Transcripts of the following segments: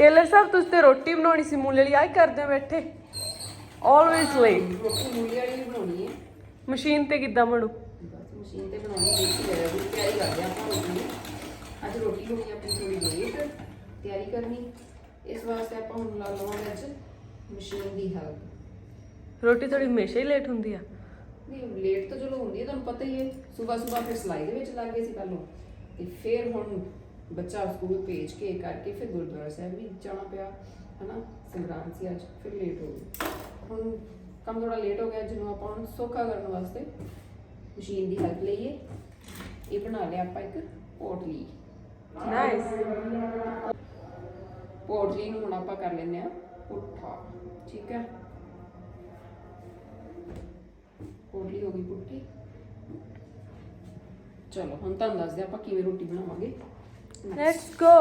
Tailor ਸਾਹਿਬ ਤੁਸੀਂ ਤੇ ਰੋਟੀ ਬਣਾਉਣੀ ਸੀ ਮੂਲੇ ਲਈ ਆਈ ਕਰਦੇ ਹੋ ਬੈਠੇ। ਆਲਵੇਸ ਲੇਟ ਰੋਟੀ ਮੂਲੀ ਵਾਲੀ ਵੀ ਬਣਾਉਣੀ ਹੈ। ਮਸ਼ੀਨ ਤੇ ਕਿੱਦਾਂ ਬਣੂ? ਬਸ ਮਸ਼ੀਨ ਤੇ ਬਣਾਉਣੀ ਦੇਖ ਕੇ ਲੈ ਤਿਆਰੀ ਕਰਦੇ ਆਪਾਂ ਰੋਟੀ ਦੀ। ਅੱਜ ਰੋਟੀ ਹੋ ਗਈ ਆਪਣੀ ਥੋੜੀ ਲੇਟ ਤਿਆਰੀ ਕਰਨੀ। ਇਸ ਵਾਸਤੇ ਆਪਾਂ ਹੁਣ ਲਾ ਲਵਾਂਗੇ ਅੱਜ ਮਸ਼ੀਨ ਦੀ ਹੈਲਪ ਰੋਟੀ ਥੋੜੀ ਹਮੇਸ਼ਾ ਹੀ ਲੇਟ ਹੁੰਦੀ ਆ। ਨਹੀਂ ਲੇਟ ਤਾਂ ਚਲੋ ਹੁੰਦੀ ਹੈ ਤੁਹਾਨੂੰ ਪਤਾ ਹੀ ਹੈ। ਸਵੇਰ ਸਵੇਰ ਫਿਰ ਸਿਲਾਈ ਦੇ ਵਿੱਚ ਲੱਗ ਗਏ ਸੀ ਕੱਲੋਂ ਤੇ ਫਿਰ ਹੁਣ ਬੱਚਾ ਸਕੂਲ ਭੇਜ ਕੇ ਕਰਕੇ ਫਿਰ ਗੁਰਦੁਆਰਾ ਸਾਹਿਬ ਵੀ ਜਾਣਾ ਪਿਆ ਹਨਾ? ਸੰਗਰਾਂਦ ਸੀ ਅੱਜ ਫਿਰ ਲੇਟ ਹੋ ਗਏ ਹੁਣ ਕੰਮ ਥੋੜਾ ਲੇਟ ਹੋ ਗਿਆ ਜਿਹਨੂੰ ਆਪਾਂ ਹੁਣ ਸੌਖਾ ਕਰਨ ਵਾਸਤੇ ਮਸ਼ੀਨ ਦੀ ਹੈਲਪ ਲਈਏ। ਇਹ ਬਣਾ ਲਿਆ ਆਪਾਂ ਇੱਕ ਪੋਟਲੀ। ਨਾਈਸ ਪੋਟਲੀ ਨੂੰ ਹੁਣ ਆਪਾਂ ਕਰ ਲੈਂਦੇ ਆ ਪੁੱਠਾ ਠੀਕ ਹੈ? ਪੋਟਲੀ ਹੋ ਗਈ ਪੁੱਠੀ। ਚਲੋ ਹੁਣ ਤੁਹਾਨੂੰ ਦੱਸਦੇ ਆਪਾਂ ਕਿਵੇਂ ਰੋਟੀ ਬਣਾਵਾਂਗੇ। ਲੈਟਸ ਗੋ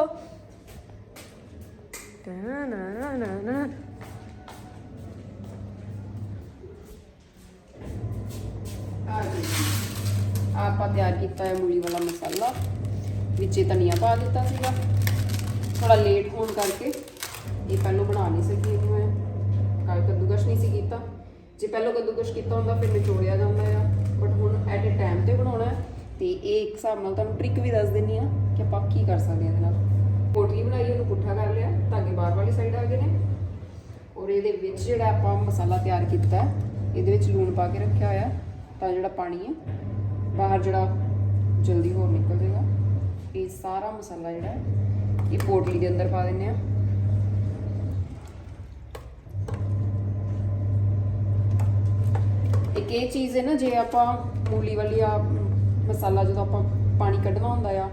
ਨਾ ਨਾ ਨਾ ਨਾ ਆ ਜੀ ਆਪਾਂ ਤਿਆਰ ਕੀਤਾ ਹੈ ਮੂਲੀ ਵਾਲਾ ਮਸਾਲਾ, ਵਿੱਚੇ ਧਨੀਆ ਪਾ ਦਿੱਤਾ ਸੀਗਾ। ਥੋੜਾ ਲੇਟ ਹੋਣ ਕਰਕੇ ਇਹ ਪਹਿਲਾਂ ਬਣਾ ਨਹੀਂ ਸਕੀ ਇਹਨੂੰ ਮੈਂ। ਕੱਲ ਕੱਦੂਕਸ਼ ਨਹੀਂ ਸੀ ਕੀਤਾ। ਜੇ ਪਹਿਲਾਂ ਕੱਦੂਕਸ਼ ਕੀਤਾ ਹੁੰਦਾ, ਫਿਰ ਨਿਚੋੜਿਆ ਜਾਂਦਾ ਆ। ਬਟ ਹੁਣ ਐਟ ਅ ਟਾਈਮ ਤੇ ਬਣਾਉਣਾ ਹੈ। ਤੇ ਇਹ ਇੱਕ ਹਿਸਾਬ ਨਾਲ ਤੁਹਾਨੂੰ ਟ੍ਰਿਕ ਵੀ ਦੱਸ ਦਿੰਨੀ ਆ ਕਿ ਆਪਾਂ ਕੀ ਕਰ ਸਕਦੇ ਹਾਂ ਇਹਦੇ ਨਾਲ। ਪੋਟਲੀ ਬਣਾਈ, ਉਹਨੂੰ ਪੁੱਠਾ ਕਰ ਲਿਆ ਧਾਗੇ ਬਾਹਰ ਵਾਲੀ ਸਾਈਡ ਆ ਗਏ ਨੇ। ਔਰ ਇਹਦੇ ਵਿੱਚ ਜਿਹੜਾ ਆਪਾਂ ਮਸਾਲਾ ਤਿਆਰ ਕੀਤਾ, ਇਹਦੇ ਵਿੱਚ ਲੂਣ ਪਾ ਕੇ ਰੱਖਿਆ ਹੋਇਆ, ਤਾਂ ਜਿਹੜਾ ਪਾਣੀ ਹੈ, ਬਾਹਰ ਜਿਹੜਾ ਜਲਦੀ ਹੋਰ ਨਿਕਲ ਜਾਏਗਾ। ਇਹ ਸਾਰਾ ਮਸਾਲਾ ਜਿਹੜਾ ਇਹ ਪੋਟਲੀ ਦੇ ਅੰਦਰ ਪਾ ਦਿੰਨੇ ਆ ਇੱਕ ਇਹ ਚੀਜ਼ ਹੈ ਨਾ, ਜੇ ਆਪਾਂ ਮੂਲੀ ਵਾਲੀ ਆ ਮਸਾਲਾ ਜਦੋਂ ਆਪਾਂ ਪਾਣੀ ਕੱਢਣਾ ਹੁੰਦਾ ਆ,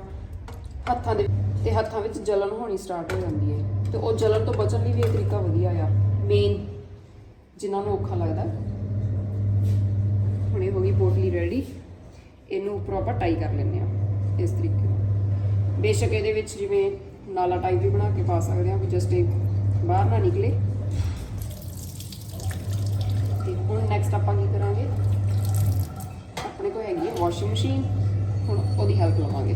ਹੱਥਾਂ ਦੇ ਤੇ ਹੱਥਾਂ ਵਿੱਚ ਜਲਨ ਹੋਣੀ ਸਟਾਰਟ ਹੋ ਜਾਂਦੀ ਹੈ। ਤੇ ਉਹ ਜਲਨ ਤੋਂ ਬਚਣ ਲਈ ਵੀ ਇਹ ਤਰੀਕਾ ਵਧੀਆ ਆ। ਮੇਨ ਜਿਨ੍ਹਾਂ ਨੂੰ ਔਖਾ ਲੱਗਦਾ, ਹੁਣ ਇਹ ਹੋ ਗਈ ਪੋਟਲੀ ਰੈਡੀ ਇਹਨੂੰ ਉੱਪਰੋਂ ਆਪਾਂ ਟਾਈ ਕਰ ਲੈਂਦੇ ਆ ਇਸ ਤਰੀਕੇ ਨਾਲ। ਬੇਸ਼ੱਕ ਇਹਦੇ ਵਿੱਚ ਜਿਵੇਂ ਨਾਲਾ ਟਾਈਪ ਵੀ ਬਣਾ ਕੇ ਪਾ ਸਕਦੇ ਆ ਵੀ ਜਸਟ ਇਹ ਬਾਹਰ ਨਾ ਨਿਕਲੇ। ਤੇ ਹੁਣ ਨੈਕਸਟ ਆਪਾਂ ਕੀ ਕਰਾਂਗੇ? ਕੋਲ ਹੈਗੀ ਹੈ ਵਾਸ਼ਿੰਗ ਮਸ਼ੀਨ ਹੁਣ ਉਹਦੀ ਹੈਲਪ ਲਵਾਂਗੇ।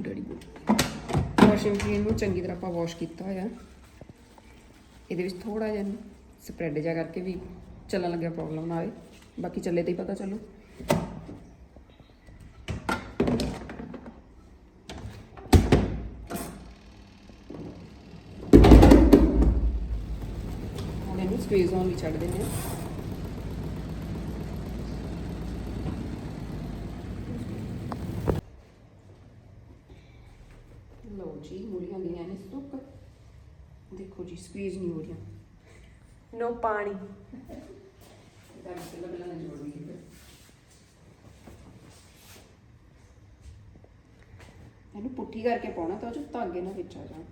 ਡੈਡੀ ਵਾਸ਼ਿੰਗ ਮਸ਼ੀਨ ਨੂੰ ਚੰਗੀ ਤਰ੍ਹਾਂ ਆਪਾਂ ਵਾਸ਼ ਕੀਤਾ ਹੋਇਆ। ਇਹਦੇ ਵਿੱਚ ਥੋੜਾ ਜਿਹਾ ਸਪਰੈਡ ਜਿਹਾ ਕਰਕੇ ਵੀ ਚੱਲਣ ਲੱਗਿਆ ਪ੍ਰੋਬਲਮ ਨਾ ਆਵੇ। ਬਾਕੀ ਚੱਲੇ ਤੇ ਹੀ ਪਤਾ ਚੱਲੂ ਹੁਣ ਇਹਨੂੰ ਸਪੇਸ ਆਨ ਲਈ ਛੱਡ ਦਿੰਦੇ ਹਾਂ। ਲਓ ਜੀ ਮੂਲੀਆਂ ਦੀਆਂ ਨੇ ਸੁੱਕ। ਦੇਖੋ ਜੀ ਸਕਵੀਜ਼ ਨਹੀਂ ਹੋ ਰਹੀਆਂ। ਨੋ ਪਾਣੀ। ਇਹਦਾ ਪਹਿਲਾਂ ਪਹਿਲਾਂ ਜੋੜ ਫਿਰ ਇਹਨੂੰ ਪੁੱਠੀ ਕਰਕੇ ਪਾਉਣਾ ਤਾਂ ਉਹ ਚ ਧਾਗੇ ਨਾ ਵਿੱਚ ਆ ਜਾਣ।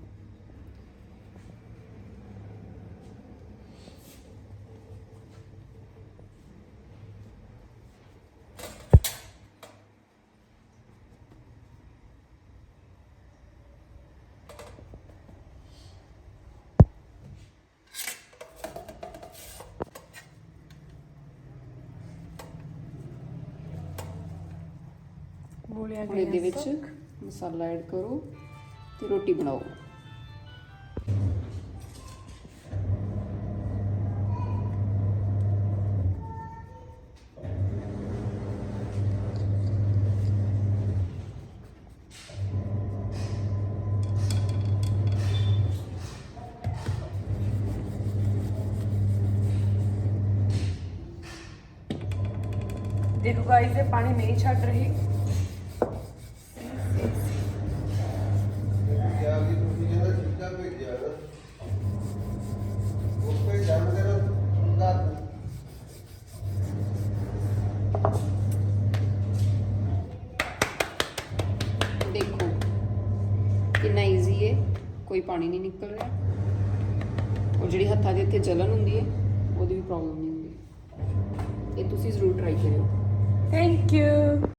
ਮੂਲੀਆਂ ਹੁਣ ਇਹਦੇ ਵਿੱਚ ਮਸਾਲਾ ਐਡ ਕਰੋ ਤੇ ਰੋਟੀ ਬਣਾਓ। ਦੇਖੋ ਗਾਇਸ ਇਹ ਪਾਣੀ ਨਹੀਂ ਛੱਡ ਰਹੀ। ਕੋਈ ਪਾਣੀ ਨਹੀਂ ਨਿਕਲ ਰਿਹਾ। ਉਹ ਜਿਹੜੀ ਹੱਥਾਂ ਦੇ ਇੱਥੇ ਜਲਨ ਹੁੰਦੀ ਹੈ, ਉਹਦੀ ਵੀ ਪ੍ਰੋਬਲਮ ਨਹੀਂ ਹੁੰਦੀ। ਇਹ ਤੁਸੀਂ ਜ਼ਰੂਰ ਟਰਾਈ ਕਰਿਓ। Thank you